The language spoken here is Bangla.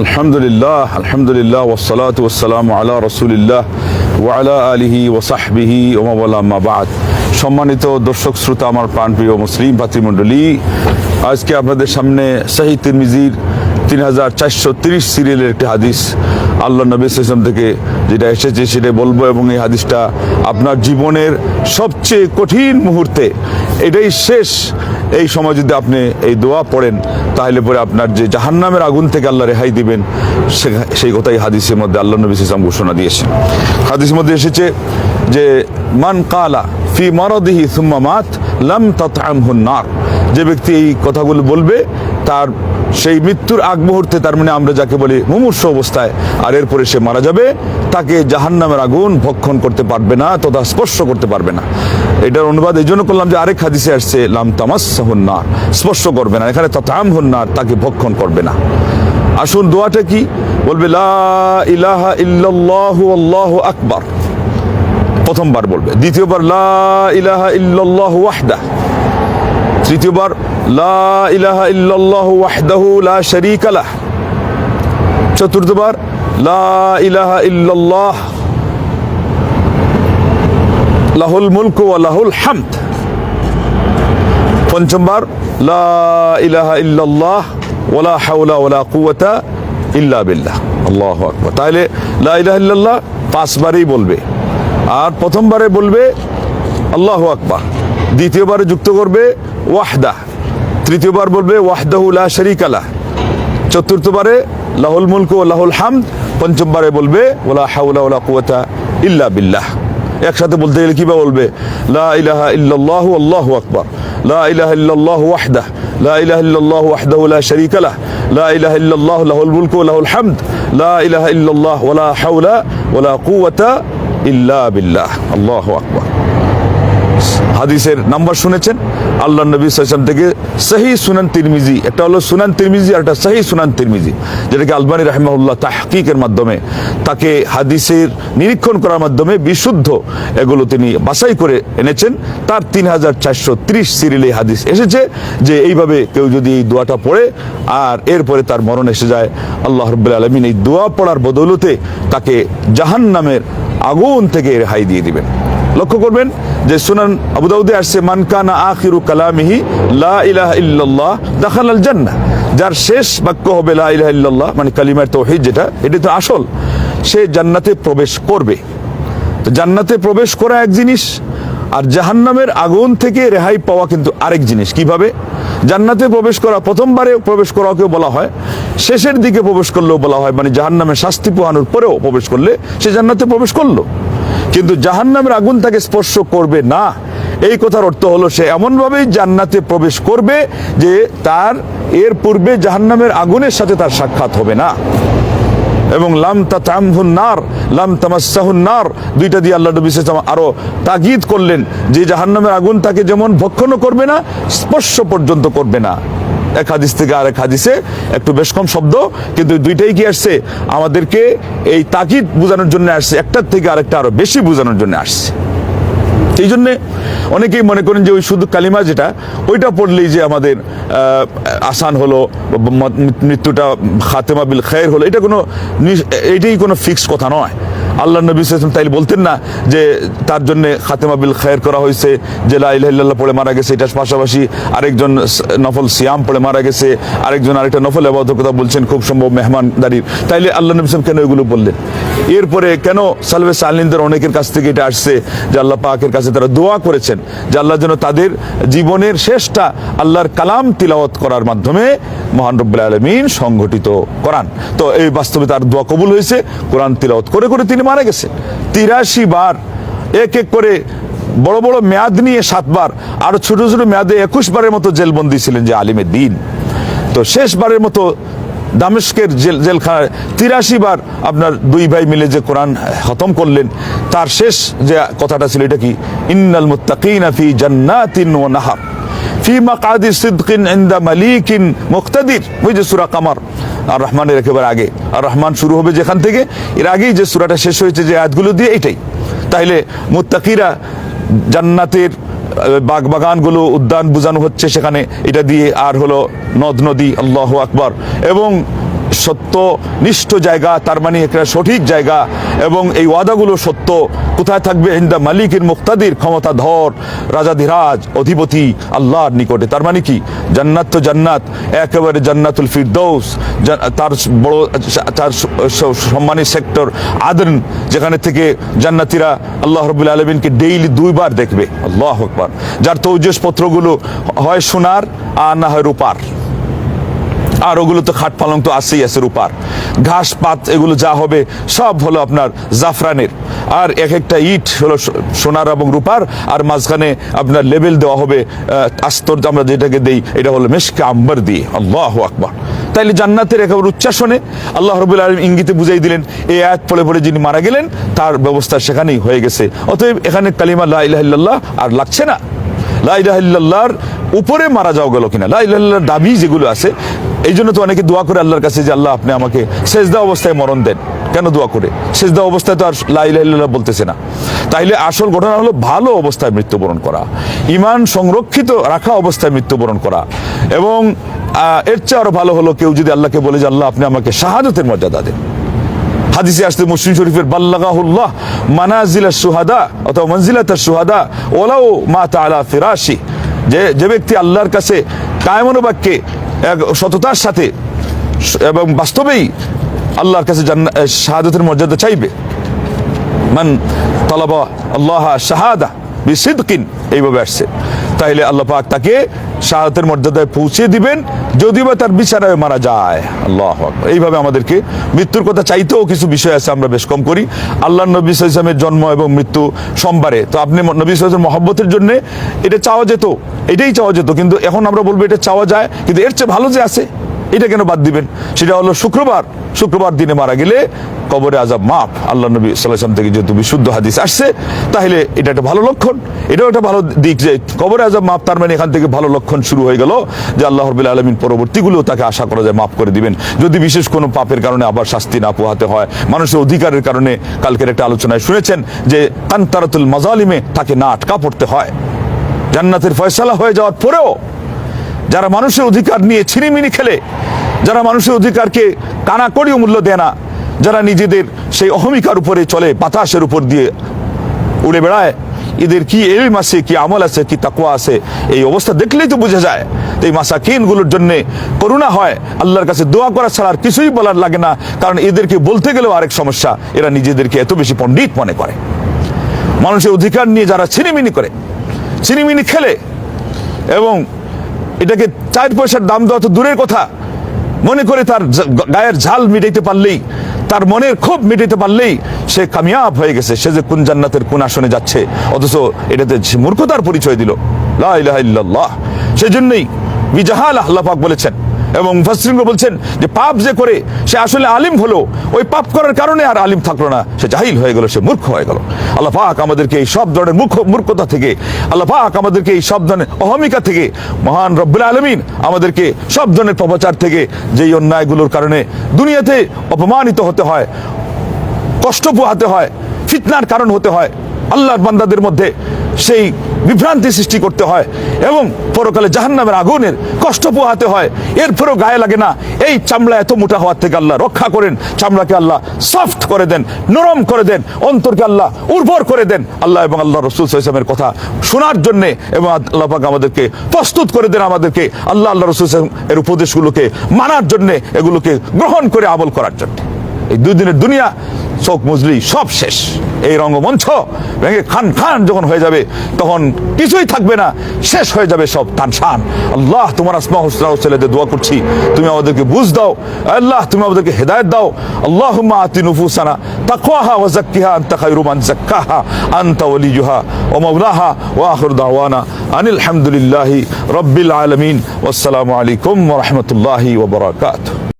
আলহামদুলিল্লাহ আলহামদুলিল্লাহ ওসলাত ওসালাম আলা রসুলিল্লাহ ওয়ালা আলিহি ওসাহবিহি ওমাবাল্লামা বাদ। সম্মানিত দর্শক, শ্রোতা আমার প্রাণপ্রিয় মুসলিম ভাতৃমণ্ডলী, আজকে আপনাদের সামনে শাহিদ তিরমিজির তিন হাজার চারশো তিরিশ সিরিয়ালের একটি হাদিস আল্লাহ নবী ইসলাম থেকে যেটা এসেছে সেটা বলব এবং এই হাদিসটা আপনার জীবনের সবচেয়ে কঠিন মুহূর্তে। এটাই শেষ। এই সময় যদি আপনি এই দোয়া পড়েন, তাহলে পরে আপনার যে জাহান্নামের আগুন থেকে আল্লাহ রেহাই দিবেন সেই কথাই হাদিসের মধ্যে আল্লাহ নবী ইসলাম ঘোষণা দিয়েছেন। হাদিসের মধ্যে এসেছে যে, মান কালা ফি মারদিহি সুম্মা মাত, লাম তাতআমহুন নার। যে ব্যক্তি এই কথাগুলো বলবে তার সেই মৃত্যুর আগ মুহূর্তে তার মানে আমরা যাকে বলি মুমূর্ষ অবস্থায়, আর এরপরে সে মারা যাবে, তাকে জাহান্নামের আগুন ভক্ষণ করতে পারবে না, তথা স্পর্শ করতে পারবে না। এটার অনুবাদ এই জন্য করলাম যে আরেক হাদিসে আসছে, লাম তামাস হন্নার স্পর্শ করবে না। এখানে তথাম হন্নার তাকে ভক্ষণ করবে না। আসুন দোয়াটা কি? বলবে, লা ইলাহা ইল্লাল্লাহু আল্লাহু আকবার। প্রথমবার বলবে, দ্বিতীয়বার, লা ইলাহা ইল্লাল্লাহু ওয়াহদা তৃতীয়বার, লা ইলাহা ইল্লাল্লাহু ওয়াহদাহু লা শারীকা লাহ। চতুর্থবার, লা ইলাহা ইল্লাল্লাহ, লাহুল মুলক ওয়া লাহুল হামদ। পঞ্চমবার, লা ইলাহা ইল্লাল্লাহ ওয়ালা হাওলা ওয়ালা কুওয়াতা ইল্লা বিল্লাহ। আল্লাহু আকবার। তাহলে লা ইলাহা ইল্লাল্লাহ পাঁচবারই বলবে। আর প্রথমবারে বলবে, আল্লাহু আকবার। দ্বিতীয়বারে যুক্ত করবে ওয়াহদা। তৃতীয়বার বলবে ওয়াহদাহু লা শারীকা লাহ। চতুর্থবারে লাহুল মুলক ও লাহুল হামদ। পঞ্চমবারে বলবে ওলা হাউলা ওলা কুয়াতা ইল্লা বিল্লাহ। একসাথে বলতে গেলে কীভাবে বলবে? লা ইলাহা ইল্লাল্লাহু আল্লাহু আকবার। লা ইলাহা ইল্লাল্লাহু ওয়াহদাহ। লা ইলাহা ইল্লাল্লাহু ওয়াহদাহু লা শারীকা লাহ। লা ইলাহা ইল্লাল্লাহু লাহুল মুলক ও লাহুল হামদ। লা ইলাহা ইল্লাল্লাহ ওয়ালা হাওলা ওয়ালা কুওয়াতা ইল্লা বিল্লাহ। আল্লাহু আকবার। হাদিসের নাম্বার শুনেছেন? আল্লাহ নবী সাল্লাম থেকে সহি সুনান তিরমিজি, একটা হলো সুনান তিরমিজি আর একটা সহি সুনান তিরমিজি, যেটাকে আলবানী রাহমাহুল্লাহ তাহকিকের মাধ্যমে তাকে হাদিসের নিরীক্ষণ করার মাধ্যমে বিশুদ্ধ এগুলো তিনি বাছাই করে এনেছেন। তার তিন হাজার চারশো ত্রিশ সিরিলে হাদিস এসেছে যে এইভাবে কেউ যদি এই দোয়াটা পড়ে আর এরপরে তার মরণ এসে যায়, আল্লাহ রব্বুল আলমিন এই দোয়া পড়ার বদৌলতে তাকে জাহান নামের আগুন থেকে রেহাই দিয়ে দিবেন। লক্ষ্য করবেন যে সুনান আবু দাউদে আসছে মানকানা আখিরু কালামিহি লা ইলাহা ইল্লাল্লাহ দাখাল আল জান্নাহ। যার শেষ বাক্য হবে লা ইলাহা ইল্লাল্লাহ মানে কালিমার তৌহিদ যেটা, এটা তো আসল। সে জান্নাতে প্রবেশ করবে। তো জান্নাতে প্রবেশ করা এক জিনিস, আর জাহান্নামের আগুন থেকে রেহাই পাওয়া কিন্তু আরেক জিনিস। কীভাবে? জান্নাতে প্রবেশ করা প্রথমবারে প্রবেশ করাকেও বলা হয়, শেষের দিকে প্রবেশ করলেও বলা হয় মানে জাহান্নামের শাস্তি পোহানোর পরেও প্রবেশ করলে সে জান্নাতে প্রবেশ করল। কিন্তু জাহান্নামের আগুন তাকে স্পর্শ করবে না। এই কথার অর্থ হলো সে এমনভাবেই জান্নাতে প্রবেশ করবে যে তার এর পূর্বে জাহান্নামের আগুনের সাথে তার সাক্ষাৎ হবে না। এবং লাম তাতামহুন নার, লাম তামাসাহুন নার, দুইটা দিয়ে আল্লাহ নবী সাল্লাল্লাহু আরও তাগিদ করলেন যে জাহান্নামের আগুন তাকে যেমন ভক্ষণও করবে না, স্পর্শ পর্যন্ত করবে না। এক হাদিস থেকে আরেক হাদিসে একটু বেশ কম শব্দ, কিন্তু দুইটাই কি আসছে? আমাদেরকে এই তাকিদ বোঝানোর জন্য আসছে, একটার থেকে আরেকটা আরও বেশি বোঝানোর জন্য আসছে। এই জন্যে অনেকেই মনে করেন যে ওই শুধু কালিমা যেটা, ওইটা পড়লেই যে আমাদের আসান হলো মৃত্যুটা খাতেমা বিল খায়ের হলো, এটা কোনো এইটাই কোনো ফিক্সড কথা নয়। আল্লাহ নবী সাল্লাল্লাহু তাইলে বলতেন না যে তার জন্য খাতেমা বিল খায়ের করা হয়েছে, যে লা ইলাহা ইল্লাল্লাহ পড়ে মারা গেছে, এটার পাশাপাশি আরেকজন নফল সিয়াম পড়ে মারা গেছে, আরেকজন আরেকটা নফল আবাদতের কথা বলছেন, খুব সম্ভব মেহমানদারির তাইলে আল্লাহ নবী সাল্লাম কেন এগুলো বললেন? এরপরে কেন সালভে সালিনদের অনেকের কাছ থেকে এটা আসছে, যে আল্লাহ পাকের কাছে তারা দোয়া করেছেন, যে আল্লাহ যেন তাদের জীবনের শেষটা আল্লাহর কালাম তিলাওয়াত করার মাধ্যমে মহান রব্বুল আলমিন সংঘটিত করান। তো এই বাস্তবে তার দোয়া কবুল হয়েছে, কোরআন তিলাওয়াত করে করে তিনি মারা গেছেন তিরাশি বার, এক এক করে বড় বড় মেয়াদ নিয়ে সাতবার আর ছোট ছোট মেয়াদে একুশ বারের মতো জেলবন্দি ছিলেন যে আলিমের দিন। তো শেষবারের মতো দামেস্কের জেল জেলখানায় তিরাশি বার আপনার দুই ভাই মিলে যে কোরআন খতম করলেন, তার শেষ যে কথাটা ছিল এটা কি? ইন্নাল মুত্তাকিনা ফি ফি মাকাদি সিদকিন ইনদা মালিকিন মুক্তাদির। ওই যে সূরা কামার। আর রহমানের একেবারে আগে। আর রহমান শুরু হবে যেখান থেকে? এর আগেই যে সুরাটা শেষ হয়েছে যে আয়াতগুলো দিয়ে এটাই। তাইলে মুত্তাকিরা জান্নাতের বাগ বাগানগুলো উদ্যান বোঝানো হচ্ছে সেখানে। এটা দিয়ে আর হলো নদ নদী, আল্লাহ আকবর। এবং সত্য নিষ্ঠ জায়গা, তার মানে একটা সঠিক জায়গা, এবং এই ওয়াদাগুলো সত্য। কোথায় থাকবে? হিন্দা মালিকের মুক্তাদির ক্ষমতা ধর, রাজাধিরাজ, অধিপতি আল্লাহর নিকটে। তার মানে কি? জান্নাত তো জান্নাত, একেবারে জান্নাতুল ফিরদৌস তার বড়, তার স- স- সম্মানী সেক্টর আদন, যেখানে থেকে জান্নাতিরা আল্লাহ রবুল আলমিনকে ডেইলি দুইবার দেখবে। আল্লাহ আকবার। যার তৌজস পত্রগুলো হয় সোনার, আর না হয় রূপার। আর ওগুলো তো খাট পালং তো আসেই আছে রূপার ঘাস, পাত, এগুলো যা হবে সব হলো আপনার জাফরানের। আর এক একটা ইট হলো সোনার এবং রূপার, আর মাঝখানে আপনার লেবেল দেওয়া হবে আস্তর আমরা যেটাকে দেই, এটা হলো মেশকে আম্বার দিয়ে। আল্লাহ আকবার। তাইলে জান্নাতের একেবারে উচ্চাসনে আল্লাহ রবুল আলম ইঙ্গিতে বুঝাই দিলেন, এই আয়াত পড়ে পড়ে যিনি মারা গেলেন, তার ব্যবস্থা সেখানেই হয়ে গেছে। অতএব এখানে কালিমা লাহ আর লাগছে না। লাইলাহিল্লাহর উপরে মারা যাও গেল কিনা। লাইলাহিল্লাহর দাবি যেগুলো আছে, এই জন্য তো অনেকে দোয়া করে আল্লাহর কাছে যে আল্লাহ আপনি আমাকে সেজদা অবস্থায় মরণ দেন। কেন দোয়া করে? সেজদা অবস্থায় তো আর লাইলাহিল্লাহ বলতেছে না। তাইলে আসল ঘটনা হলো ভালো অবস্থায় মৃত্যুবরণ করা ইমান সংরক্ষিত রাখা অবস্থায় মৃত্যুবরণ করা এবং এর চেয়ে আরও ভালো হলো কেউ যদি আল্লাহকে বলে যে আল্লাহ আপনি আমাকে শাহাদতের মর্যাদা দেন। হাদিসে আসতে মুসলিম শরীফের বাল্লাগাহুল্লাহ মানাজিলা সুহাদা অথবা মঞ্জিলাতার সুহাদা ওলাও মা তাআলা ফিরাশি। যে যে ব্যক্তি আল্লাহর কাছে কায়মনোবাক্যে এক সততার সাথে এবং বাস্তবেই আল্লাহর কাছে শাহাদতের মর্যাদা চাইবে। মান তলাবা আল্লাহ শাহাদা বিসিদকিন, এইভাবে আসছে। তাইলে আল্লাহ পাক তাকে শাহাদাতের মর্যাদায় পৌঁছে দিবেন, যদিও বা তার বিচারায় মারা যায়। আল্লাহ এইভাবে আমাদেরকে মৃত্যুর কথা চাইতেও কিছু বিষয় আছে, আমরা বেশ কম করি। আল্লাহ নবী ইসলামের জন্ম এবং মৃত্যু সোমবারে। তো আপনি নবী ইসলামের মহব্বতের জন্য এটা চাওয়া যেত, এটাই চাওয়া যেত, কিন্তু এখন আমরা বলব এটা চাওয়া যায়, কিন্তু এর চেয়ে ভালো যে আছে এটা কেন বাদ দিবেন? সেটা হলো শুক্রবার। শুক্রবার দিনে মারা গেলে কবরে আজাব মাপ আল্লাহ নবী সাল্লাম থেকে যেহেতু বিশুদ্ধ হাদিস আসছে, তাহলে এটা একটা ভালো লক্ষণ। এটাও একটা ভালো দিক যে কবরে আজাব মাপ তার মানে এখান থেকে ভালো লক্ষণ শুরু হয়ে গেল যে আল্লাহ রবিল আলমিন পরবর্তীগুলো তাকে আশা করা যায় মাফ করে দিবেন। যদি বিশেষ কোনো পাপের কারণে আবার শাস্তি না পোহাতে হয়, মানুষের অধিকারের কারণে কালকের একটা আলোচনায় শুনেছেন যে কান্তারাতুল মাজালিমে তাকে না আটকা পড়তে হয়। জান্নাতের ফয়সালা হয়ে যাওয়ার পরেও যারা মানুষের অধিকার নিয়ে ছিনিমিনি খেলে, যারা মানুষের অধিকারকে কানাকড়িও মূল্য দেয় না, যারা নিজেদের সেই অহমিকার উপরে চলে, বাতাসের উপর দিয়ে উড়ে বেড়ায়, এদের কি এলিম আছে, কি আমল আছে, কি তাকুয়া আছে, এই অবস্থা দেখলেই তো বোঝা যায়। তো এই মাসাকিনগুলোর জন্যে করুণা হয়, আল্লাহর কাছে দোয়া করা ছাড়া আর কিছুই বলার লাগে না, কারণ এদেরকে বলতে গেলেও আরেক সমস্যা, এরা নিজেদেরকে এত বেশি পণ্ডিত মনে করে। মানুষের অধিকার নিয়ে যারা ছিনিমিনি করে, ছিনিমিনি খেলে, এবং এটাকে চার পয়সার দাম দেওয়া তো দূরের কথা। মনে করে তার গায়ের ঝাল মিটাইতে পারলেই, তার মনের ক্ষোভ মিটাইতে পারলেই সে কামিয়াব হয়ে গেছে। সে যে কোন জান্নাতের কোন আসনে যাচ্ছে, অথচ এটাতে মূর্খতার পরিচয় দিল। লা জন্যই বিজাহাল আহ্লাপাক বলেছেন। এবং মুফাসসিরিনরা বলছেন যে পাপ যে করে, সে আসলে আলিম হলো। ওই পাপ করার কারণে আর আলিম থাকল না। সে জাহিল হয়ে গেল, সে মূর্খ হয়ে গেল। আল্লাহ পাক আমাদেরকে এই সব ধরনের মূর্খ, মূর্খতা থেকে, আল্লাহ পাক আমাদেরকে এই সব ধরনের অহমিকা থেকে, মহান রব্বুল আলমিন আমাদেরকে সব ধরনের প্রচার থেকে, যেই অন্যায়গুলোর কারণে দুনিয়াতে অপমানিত হতে হয়, কষ্ট পোহাতে হয়, ফিতনার কারণ হতে হয়, আল্লাহর বান্দাদের মধ্যে সেই বিভ্রান্তি সৃষ্টি করতে হয় এবং পরকালে জাহান্নামের আগুনের কষ্ট পোহাতে হয়। এরপরেও গায়ে লাগে না, এই চামড়া এত মোটা হওয়ার থেকে আল্লাহ রক্ষা করেন, চামড়াকে আল্লাহ সফট করে দেন, নরম করে দেন, অন্তরকে আল্লাহ উর্বর করে দেন। আল্লাহ এবং আল্লাহ রসুল ইসলামের কথা শোনার জন্যে এবং আল্লাহ পাক আমাদেরকে প্রস্তুত করে দেন, আমাদেরকে আল্লাহ আল্লাহ রসুল এর উপদেশগুলোকে মানার জন্যে, এগুলোকে গ্রহণ করে আমল করার জন্য। এই দুই দিনের দুনিয়া চোখ মুজলি, সব শেষ। এই রঙ্গমঞ্চ ভেঙে খান খান যখন হয়ে যাবে, তখন কিছুই থাকবে না। শেষ হয়ে যাবে সব তার আল্লাহ, তোমার আসমা হুসরাও ছেলেদের দোয়া করছি। তুমি আমাদেরকে বুঝ দাও। আল্লাহ, তুমি আমাদেরকে হেদায়ত দাও। আল্লাহ আতি নুফুসানা তাকওয়াহা ওয়া যাক্কিহা আনতা খায়রু মান যাক্কাহা, আনতা ওয়ালিয়ুহা ওয়া মাওলাহা ওয়া আখিরু দাওয়ানা আনিল হামদুলিল্লাহি রাব্বিল আলামিন। ওয়াসসালামু আলাইকুম ওয়া রাহমাতুল্লাহি ওয়া